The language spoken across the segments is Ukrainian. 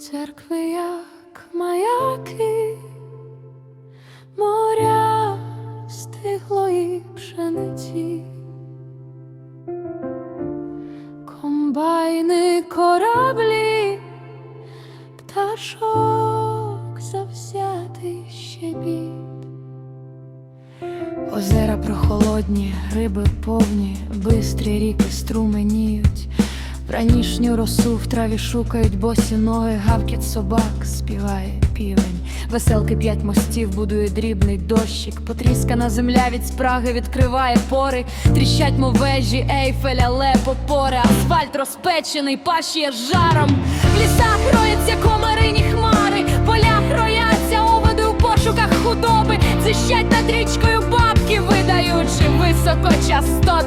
Церкви, як маяки, моря стиглої пшениці, комбайни, кораблі, пташок завзятий щебіт. Озера прохолодні, риби повні, бистрі ріки струменіють. Вранішню росу в траві шукають босі ноги, гавкіт собак співає півень. Веселки п'ять мостів будує дрібний дощик. Потріскана земля від спраги відкриває пори. Тріщать мов вежі, ейфеля, лепо пори. Асфальт розпечений, пащає жаром. В лісах рояться комарині хмари, полях рояться оводи у пошуках худоби. Зищать над річкою бабки, видаючи високочастотний звук.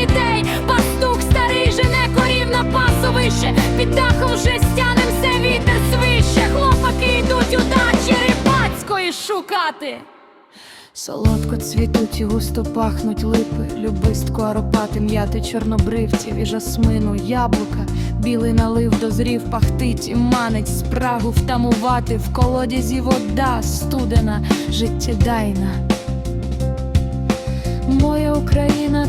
Дітей. Пастух старий жене корів на пасовище. Під дахом вже стянем все вітер свище. Хлопаки йдуть удачі рибацької шукати. Солодко цвітуть і густо пахнуть липи, любистку, аропати, м'яти чорнобривців і жасмину, яблука, білий налив дозрів, пахтить і манить спрагу втамувати в колодязі вода студена, життєдайна. Моя Україна,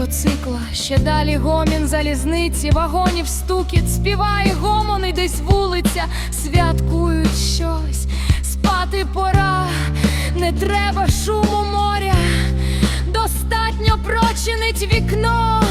мотоцикла, ще далі гомін залізниці, вагонів стукіт, співає гомони десь вулиця, святкують щось, спати пора, не треба шуму моря, достатньо прочинить вікно,